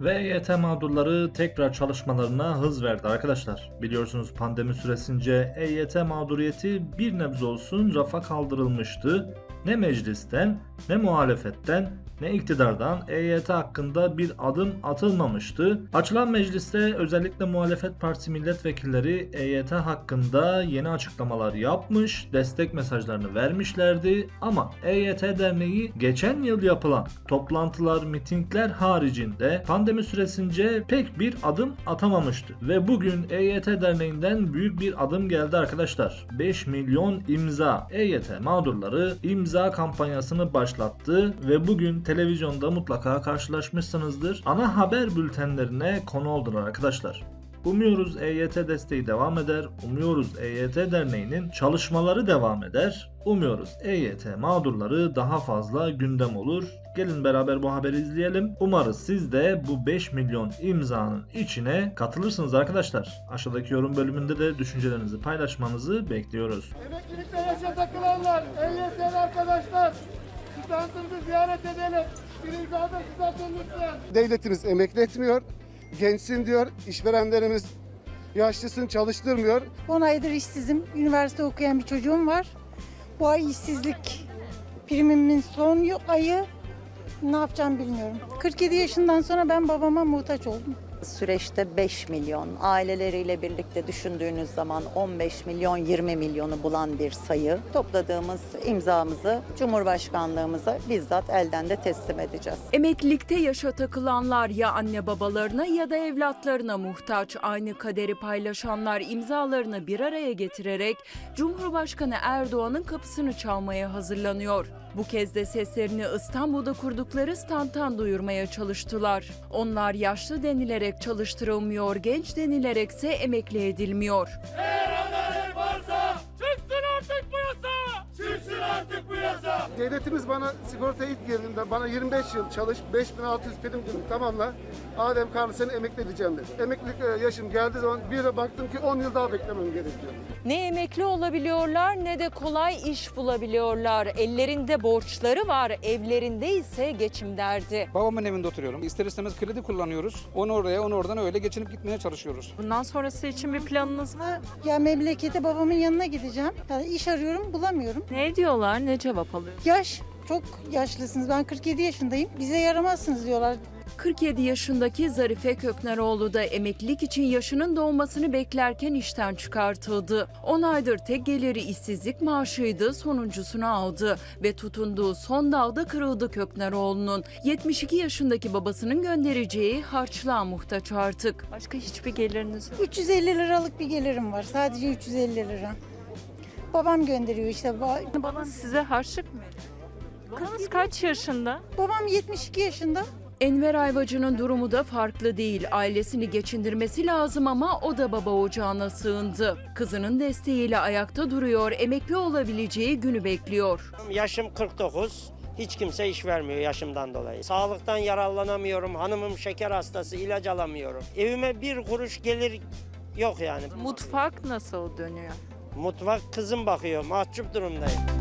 Ve EYT mağdurları tekrar çalışmalarına hız verdi arkadaşlar. Biliyorsunuz pandemi süresince EYT mağduriyeti bir nebze olsun rafa kaldırılmıştı. Ne meclisten, ne muhalefetten, ne iktidardan EYT hakkında bir adım atılmamıştı. Açılan mecliste özellikle muhalefet partisi milletvekilleri EYT hakkında yeni açıklamalar yapmış, destek mesajlarını vermişlerdi ama EYT Derneği geçen yıl yapılan toplantılar, mitingler haricinde pandemi süresince pek bir adım atamamıştı. Ve bugün EYT Derneği'nden büyük bir adım geldi arkadaşlar. 5 milyon imza. EYT mağdurları imza kampanyasını başlattı ve bugün televizyonda mutlaka karşılaşmışsınızdır. Ana haber bültenlerine konu oldular arkadaşlar. Umuyoruz EYT desteği devam eder. Umuyoruz EYT Derneği'nin çalışmaları devam eder. Umuyoruz EYT mağdurları daha fazla gündem olur. Gelin beraber bu haberi izleyelim. Umarız siz de bu 5 milyon imzanın içine katılırsınız arkadaşlar. Aşağıdaki yorum bölümünde de düşüncelerinizi paylaşmanızı bekliyoruz. Emeklilikte yaşa takılanlar, EYT'li arkadaşlar, standımızı ziyaret edelim. Bir imzada size atın lütfen. Devletimiz emekli etmiyor. Gençsin diyor. işverenlerimiz yaşlısın çalıştırmıyor. 10 aydır işsizim. Üniversite okuyan bir çocuğum var. Bu ay işsizlik primimin son ayı ne yapacağım bilmiyorum. 47 yaşından sonra ben babama muhtaç oldum. Süreçte 5 milyon, aileleriyle birlikte düşündüğünüz zaman 15 milyon 20 milyonu bulan bir sayı. Topladığımız imzamızı Cumhurbaşkanlığımıza bizzat elden de teslim edeceğiz. Emeklilikte yaşa takılanlar ya anne babalarına ya da evlatlarına muhtaç. Aynı kaderi paylaşanlar imzalarını bir araya getirerek Cumhurbaşkanı Erdoğan'ın kapısını çalmaya hazırlanıyor. Bu kez de seslerini İstanbul'da kurdukları standtan duyurmaya çalıştılar. Onlar yaşlı çalıştırılmıyor, genç denilerekse emekli edilmiyor. Çıksın Devletimiz bana sigorta ilk girdiğinde bana 25 yıl çalış 5600 prim günü tamamla. Adem Karnı seni emekli edeceğim dedi. Emeklilik e, yaşım geldiği zaman bir de baktım ki 10 yıl daha beklemem gerekiyor. Ne emekli olabiliyorlar ne de kolay iş bulabiliyorlar. Ellerinde borçları var, evlerinde ise geçim derdi. Babamın evinde oturuyorum. İster istemez kredi kullanıyoruz. Onu oraya, onu oradan öyle geçinip gitmeye çalışıyoruz. Bundan sonrası için bir planınız var mı? Ya memlekete babamın yanına gideceğim. Yani iş arıyorum bulamıyorum. Ne diyorlar, ne cevap alıyor? Yaş çok yaşlısınız. Ben 47 yaşındayım. Bize yaramazsınız diyorlar. 47 yaşındaki Zarife Kökneroğlu da emeklilik için yaşının dolmasını beklerken işten çıkartıldı. 10 aydır tek geliri işsizlik maaşıydı, sonuncusunu aldı ve tutunduğu son dalda kırıldı Kökneroğlu'nun. 72 yaşındaki babasının göndereceği harçlığa muhtaç artık. Başka hiçbir geliriniz yok. 350 liralık bir gelirim var. Sadece 350 lira. Babam gönderiyor işte. Ba- Babanız size harçlık mı? Babanız kaç yaşında? Babam 72 yaşında. Enver Ayvacı'nın durumu da farklı değil. Ailesini geçindirmesi lazım ama o da baba ocağına sığındı. Kızının desteğiyle ayakta duruyor, emekli olabileceği günü bekliyor. Yaşım 49. Hiç kimse iş vermiyor yaşımdan dolayı. Sağlıktan yararlanamıyorum. Hanımım şeker hastası, ilaç alamıyorum. Evime bir kuruş gelir yok yani. Mutfak nasıl dönüyor? Mutfak kızım bakıyor. Mahcup durumdayım.